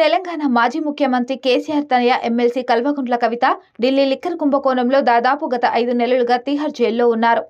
తెలంగాణ మాజీ ముఖ్యమంత్రి కేసీఆర్ తనయ ఎమ్మెల్సీ కల్వకుంట్ల కవిత ఢిల్లీ లిక్కర్ కుంభకోణంలో దాదాపు గత ఐదు నెలలుగా తీహార్ జైల్లో ఉన్నారు.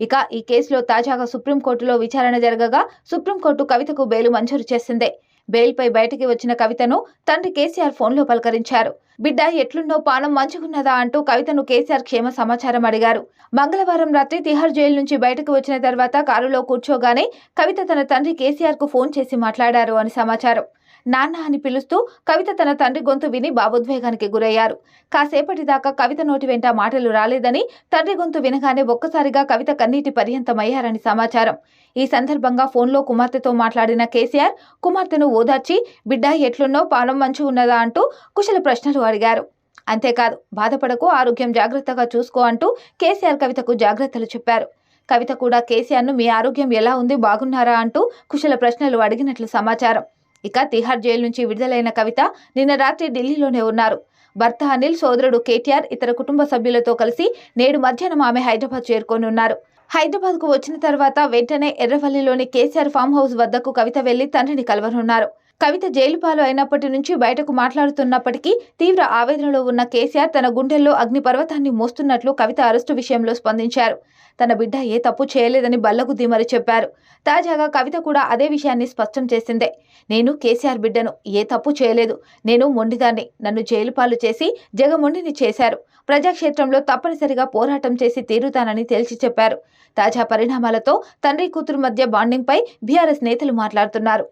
ఇక ఈ కేసులో తాజాగా సుప్రీంకోర్టులో విచారణ జరగగా సుప్రీంకోర్టు కవితకు బెయిల్ మంజూరు చేసింది. బెయిల్పై బయటికి వచ్చిన కవితను తండ్రి కేసీఆర్ ఫోన్లో పలకరించారు. బిడ్డ ఎట్లున్నో పానం మంచుకున్నదా అంటూ కవితను కేసీఆర్ క్షేమ సమాచారం అడిగారు. మంగళవారం రాత్రి తిహార్ జైలు నుంచి బయటకు వచ్చిన తర్వాత కారులో కూర్చోగానే కవిత తన తండ్రి కేసీఆర్కు ఫోన్ చేసి మాట్లాడారు అని సమాచారం. నాన్న అని పిలుస్తూ కవిత తన తండ్రి గొంతు విని భావోద్వేగానికి గురయ్యారు. కాసేపటి దాకా కవిత నోటి వెంట మాటలు రాలేదని తండ్రి గొంతు వినగానే ఒక్కసారిగా కవిత కన్నీటి పర్యంతమయ్యారని సమాచారం. ఈ సందర్భంగా ఫోన్లో కుమార్తెతో మాట్లాడిన కేసీఆర్ కుమార్తెను ఓదార్చి బిడ్డ ఎట్లున్నో పానం మంచి ఉన్నదా? అంటూ కుశల ప్రశ్నలు అడిగారు. అంతేకాదు బాధపడకు ఆరోగ్యం జాగ్రత్తగా చూసుకో అంటూ కేసీఆర్ కవితకు జాగ్రత్తలు చెప్పారు. కవిత కూడా కేసీఆర్ను మీ ఆరోగ్యం ఎలా ఉంది? బాగున్నారా? అంటూ కుశల ప్రశ్నలు అడిగినట్లు సమాచారం. ఇక తిహార్ జైలు నుంచి విడుదలైన కవిత నిన్న రాత్రి ఢిల్లీలోనే ఉన్నారు. భర్త అనిల్ సోదరుడు కేటీఆర్ ఇతర కుటుంబ సభ్యులతో కలిసి నేడు మధ్యాహ్నం ఆమె హైదరాబాద్ చేరుకోనున్నారు హైదరాబాద్కు వచ్చిన తర్వాత వెంటనే ఎర్రవల్లిలోని కేసీఆర్ ఫామ్ హౌస్ వద్దకు కవిత వెళ్ళి తండ్రిని కలవనున్నారు. కవిత జైలు పాలు అయినప్పటి నుంచి బయటకు మాట్లాడుతున్నప్పటికీ తీవ్ర ఆవేదనలో ఉన్న కేసీఆర్ తన గుండెల్లో అగ్నిపర్వతాన్ని మోస్తున్నట్లు కవిత అరెస్టు విషయంలో స్పందించారు. తన బిడ్డ ఏ తప్పు చేయలేదని బల్లగుద్ది మరి చెప్పారు. తాజాగా కవిత కూడా అదే విషయాన్ని స్పష్టం చేసిందే. నేను కేసీఆర్ బిడ్డను ఏ తప్పు చేయలేదు. నేను మొండిదాన్ని. నన్ను జైలు పాలు చేసి జగమొండిని చేశారు. ప్రజాక్షేత్రంలో తప్పనిసరిగా పోరాటం చేసి తీరుతానని తేల్చి చెప్పారు. తాజా పరిణామాలతో తండ్రి కూతురు మధ్య బాండింగ్పై బీఆర్ఎస్ నేతలు మాట్లాడుతున్నారు.